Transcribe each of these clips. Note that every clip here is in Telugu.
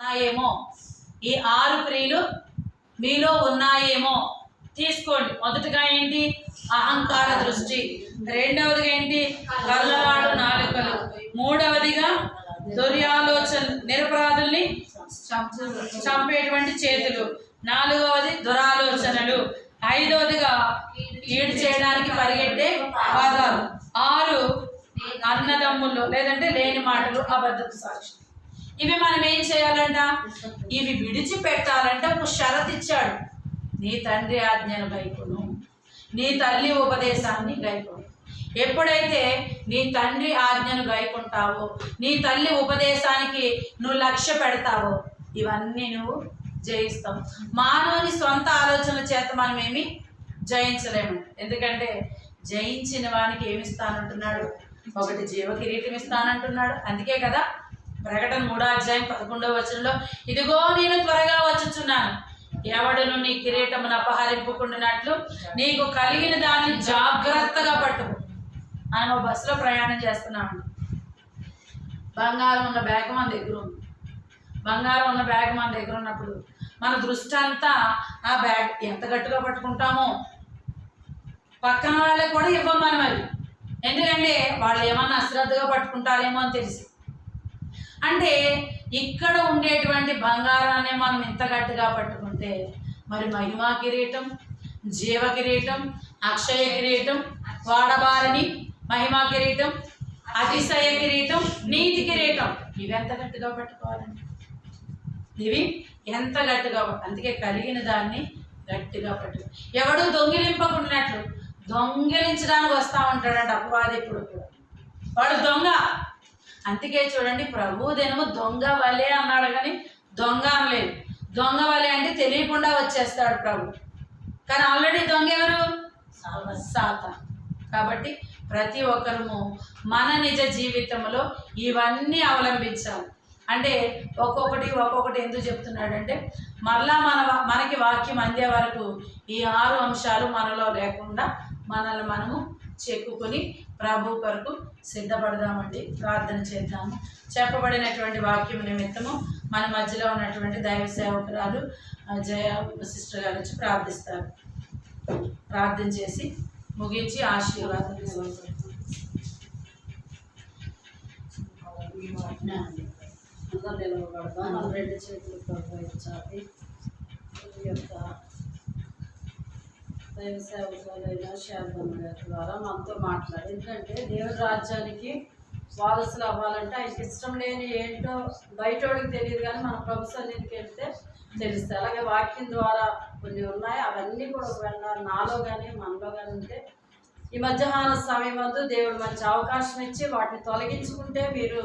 ఉన్నాయేమో? ఈ ఆరు క్రియలు మీలో ఉన్నాయేమో? తీసుకోండి. మొదటగా ఏంటి? అహంకార దృష్టి. రెండవదిగా ఏంటి? కళ్ళలాడు నాలుకలు. మూడవదిగా దుర్యాలోచన నిరపరాధుల్ని చంపేటువంటి చేతులు. నాలుగవది దురాలోచనలు. ఐదవదిగా ఈడు చేయడానికి పరిగెట్టే పాదాలు. ఆరు అన్నదమ్ములు లేదంటే లేని మాటలు అబద్ధపు సాక్షి ఇవి మనం ఏం చేయాలంట? ఇవి విడిచిపెట్టాలంటే. ఒక షరత్ ఇచ్చాడు. నీ తండ్రి ఆజ్ఞను గైకును. నీ తల్లి ఉపదేశాన్ని గైకొను. ఎప్పుడైతే నీ తండ్రి ఆజ్ఞను గైకుంటావో నీ తల్లి ఉపదేశానికి నువ్వు లక్ష్య పెడతావో ఇవన్నీ నువ్వు జయిస్తాం మానవుని సొంత ఆలోచన చేత మనం ఏమి జయించలేము. ఎందుకంటే జయించిన వానికి ఏమి ఇస్తానంటున్నాడు ఒకటి జీవ కిరీటం ఇస్తానంటున్నాడు. అందుకే కదా ప్రకటన మూడో అధ్యాయం పదకొండవ వచనంలో ఇదిగో నేను త్వరగా వచ్చుచున్నాను. ఎవడును నీ కిరీటమును అపహరింపుకుంటున్నట్లు నీకు కలిగిన దాన్ని జాగ్రత్తగా పట్టుకో మనం బస్సులో ప్రయాణం చేస్తున్నాము బంగారం ఉన్న బ్యాగ్ మన దగ్గర ఉంది. బంగారం ఉన్న బ్యాగ్ మన దగ్గర ఉన్నప్పుడు మన దృష్టి అంతా ఆ బ్యాగ్ ఎంత గట్టిగా పట్టుకుంటామో పక్కన వాళ్ళకి కూడా ఇవ్వం మనం అది. ఎందుకంటే వాళ్ళు ఏమన్నా అశ్రద్ధగా పట్టుకుంటారేమో అని తెలిసి. అంటే ఇక్కడ ఉండేటువంటి బంగారాన్ని మనం ఇంత గట్టిగా పట్టుకుంటే మరి మహిమా కిరీటం జీవ కిరీటం అక్షయ కిరీటం వాడబారని మహిమా కిరీటం అతిశయ కిరీటం నీతి కిరీటం ఇవి ఎంత గట్టిగా పట్టుకోవాలండి? ఇవి ఎంత గట్టిగా అందుకే కలిగిన దాన్ని గట్టిగా పట్టు. ఎవడు దొంగిలింపకున్నట్లు దొంగిలించడానికి వస్తా ఉంటాడంట అపవాది ఇప్పుడు కూడా. వాడు దొంగ. అందుకే చూడండి ప్రభు దినము దొంగ వలే అన్నాడు కానీ దొంగ అనలేదు. దొంగ వలే అంటే తెలియకుండా వచ్చేస్తాడు ప్రభు. కానీ ఆల్రెడీ దొంగ ఎవరు? సాత కాబట్టి ప్రతి ఒక్కరము మన నిజ జీవితంలో ఇవన్నీ అవలంబించాలి. అంటే ఒక్కొక్కటి ఒక్కొక్కటి ఎందుకు చెప్తున్నాడంటే మరలా మన మనకి వాక్యం అందే వరకు ఈ ఆరు అంశాలు మనలో లేకుండా మనల్ని మనము చెక్కుకొని ప్రభు కొరకు సిద్ధపడదామండి ప్రార్థన చేద్దాము. చెప్పబడినటువంటి వాక్యం నిమిత్తము మన మధ్యలో ఉన్నటువంటి దైవ సేవకురాలు జయ సిస్టర్ గారు వచ్చి ప్రార్థిస్తారు. ప్రార్థన చేసి ముగించి ఆశీర్వాదం అందరూ రెండు చేతులు ప్రభు యొక్క దైవ సేవకులైన శాంతం ద్వారా మనతో మాట్లాడు. ఎందుకంటే దేవుడి రాజ్యానికి వారసులు అవ్వాలంటే ఆయనకి ఇష్టం లేని ఏంటో బయటోడికి తెలియదు కానీ మన ప్రభు సన్నిధికి వెళ్తే తెలుస్తాయి అలాగే వాక్యం ద్వారా కొన్ని ఉన్నాయి. అవన్నీ కూడా ఒకవేళ నాలో కానీ మనలో కానీ ఉంటే ఈ మధ్యాహ్న సమయం వద్దు దేవుడు మంచి అవకాశం ఇచ్చి వాటిని తొలగించుకుంటే మీరు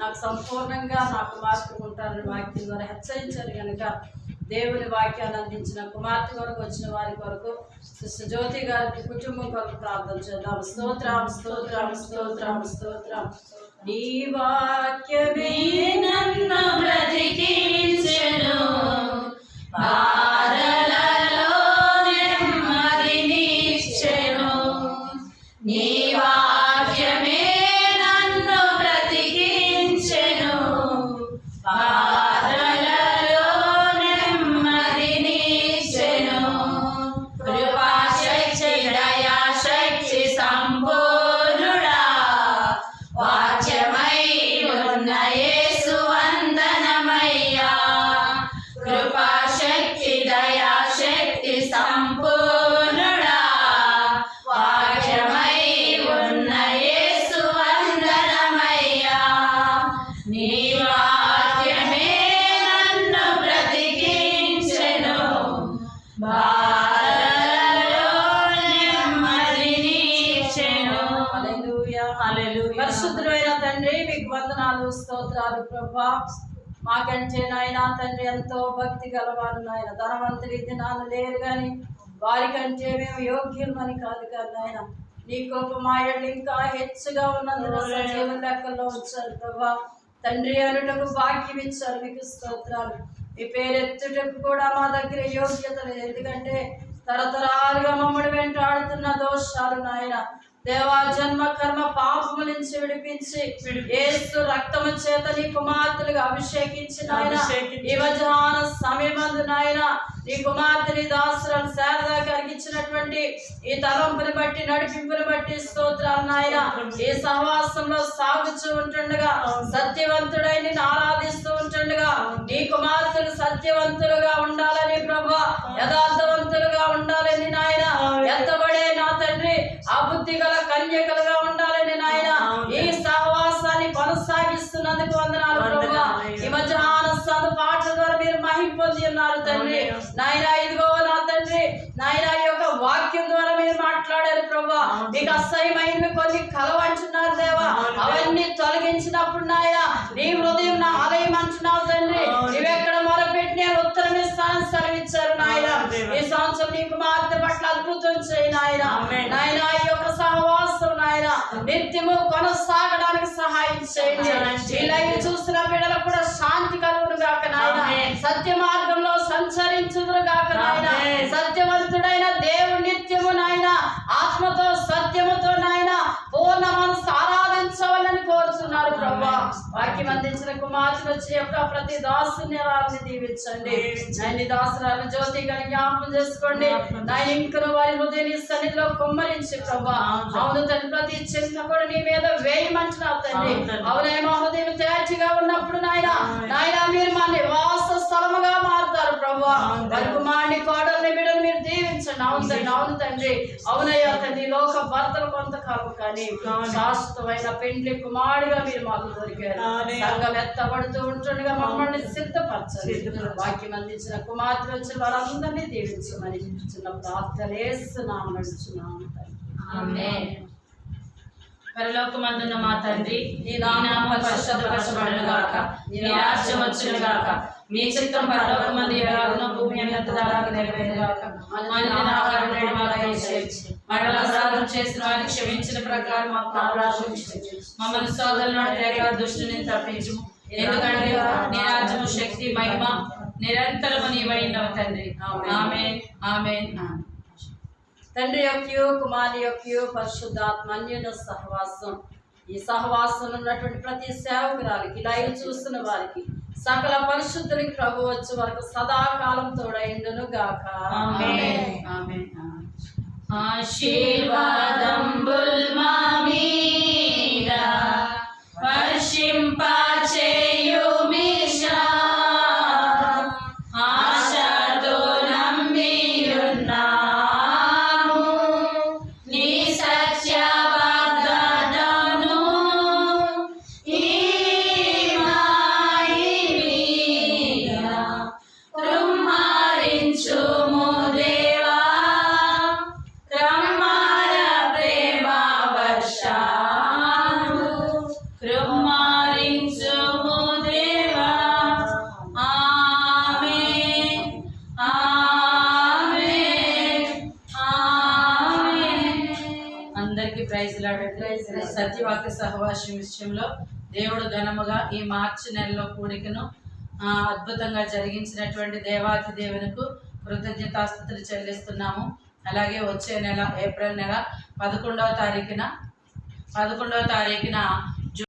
నాకు సంపూర్ణంగా నాకు కుమార్తె ఉంటారని వాక్యం ద్వారా హెచ్చరించారు కనుక దేవుని వాక్యాన్ని అందించిన కుమార్తె కొరకు వచ్చిన వారి కొరకు సిస్టర్ జ్యోతి గారి కుటుంబం కొరకు ప్రార్థన చేద్దాం. స్తోత్రం స్తోత్రం స్తోత్రం స్తోత్రం. నీ వాక్యమే నన్ను బ్రతికించను. హల్లెలూయా. పరిశుద్ధమైన తండ్రి మీకు వందనాలు స్తోత్రాలు ప్రభా. మాకంటే నాయన తండ్రి ఎంతో భక్తి గలవారు నాయన. ధనవంతులు దినాలు లేరు కానీ వారికంటే మేము యోగ్యులమని కాదు కాదు నాయన. నీ కృప మా ఇంకా హెచ్చుగా ఉన్నందున సజీవ లెక్కల్లో ఉంచారు ప్రభా. తండ్రి అనుటకు భాగ్యం ఇచ్చారు మీకు స్తోత్రాలు. మీ పేరెత్తుటకు కూడా మా దగ్గర యోగ్యత లేదు. ఎందుకంటే తరతరాలుగా మమ్మల్ని వెంటాడుతున్న దోషాలు నాయన. దేవా జన్మ కర్మ పాపము నుంచి విడిపించి యేసు రక్తము చేత నీ కుమార్తెలుగా అభిషేకించిన మధ్యాహ్న సమయమందు నాయన నీ కుమార్తెని దాసులను శారదా గారికి ఇచ్చినటువంటి ఈ తలంపుని బట్టి నడిపింపుని బట్టి స్తోత్రాలు నాయన. ఈ సహవాసంలో సాగుచూ ఉంటుండగా సత్యవంతుడై నిన్ను ఆరాధిస్తూ ఉంటుండగా నీ కుమార్తెలు సత్యవంతులుగా ఉండాలని ప్రభా యథార్థవంతులుగా ఉండాలని నాయన. ఎత్తబడే నా తండ్రి అబుద్ధి గల కన్యకలుగా ఉండాలని నాయన ఈ సహవాసాన్ని కొనసాగిస్తున్నందుకు వందనాలు ప్రభా ఈ మధ్యాహ్న సందు పాటల ద్వారా మీరు మహిం పొంది ఉన్నారు తండ్రి. నాయన ఇదిగో నా తండ్రి. నాయన యొక్క వాక్యం ద్వారా మీరు మాట్లాడారు ప్రభా మీకు అసహ్యమైనవి కొన్ని కలవంటున్నారు దేవా. అవన్నీ తొలగించినప్పుడు నాయన నీ హృదయం నా నాయన నాయన ఈ యొక్క సహవాసం నాయన నిత్యము కొనసాగడానికి సహాయం చేయండి. లైవ్ చూసిన బిడ్డలకు కూడా శాంతి కలుగును గాక నాయన. సత్య మార్గంలో సంచరించుదురు గాక నాయన. సత్యవంతుడైన దేవుడు నిత్యము నాయన. ఆత్మతో సత్యముతో నాయన వాక్యం అందించిన కుమార్తె వచ్చి యొక్క ప్రతి దాసుని రాలని దీవించండి. నాయన దాసురాలు జ్యోతి గారి జ్ఞాపకం చేసుకోండి. నాయన ఇంకను వారి హృదయ సన్నిధిలో కుమ్మరించి ప్రభా అవును. తండ్రి ప్రతి చింత కూడా నీ మీద వేయమంటున్నావు తండ్రి. అవునే మా హృదయం తేజగా ఉన్నప్పుడు నాయన నాయన మీరు మా నివాస స్థలముగా మారుతారు ప్రభా. వారి కుమారుని మీరు దీవించండి అవును తండ్రి అవును తండ్రి. అవునయ్యా తండ్రి లోక భర్తలు కొంతకాలం కానీ శాశ్వతమైన పెండ్లి కుమారుడిగా మీరు మాకు దొరికారు. సంఘం ఎత్తబడుతూ ఉంటుండగా మమ్మల్ని సిద్ధపరచండి. వాక్యం అందించిన కుమార్తె వచ్చిన వారందరినీ దీవించమని చిన్న ప్రార్థన వేస్తున్నాము నడుచున్నాము ఆమేన్. పరలోకమందున్న మా తండ్రి నీ నామం పరిశుద్ధపరచబడును గాక. నీ రాజ్యం వచ్చును గాక. మీ చిత్తం పరలోకమందు ఎలాగునో భూమి నేడు మాకు దయచేయండి. మరలా అపరాధం చేసిన వారిని క్షమించిన ప్రకారం మాకు అపరాధం. మమ్మల్ని సోదరులు రేఖ దుష్టుని తప్పించు ఎందుకంటే నీ రాజ్యము శక్తి మహిమ నిరంతరము నీవైనవ తండ్రి. ఆమెన్. ఆమెన్. తండ్రి యొక్క కుమారి యొక్క పరిశుద్ధాత్మ అన్యున సహవాసం. ఈ సహవాసంలో ఉన్నటువంటి ప్రతి సేవకురాలకి లైవ్ చూస్తున్న వారికి సకల పరిశుద్ధులకి ప్రభు వచ్చే వరకు సదాకాలం తోడైండును గాక. ఆమేన్. వాక్య సహవాసం విషయంలో దేవుడు ఘనముగా ఈ మార్చి నెలలో కూడికను అద్భుతంగా జరిగించినటువంటి దేవాతి దేవునికి కృతజ్ఞతాస్థుతులు చెల్లిస్తున్నాము. అలాగే వచ్చే నెల ఏప్రిల్ నెల పదకొండవ తారీఖున పదకొండవ తారీఖున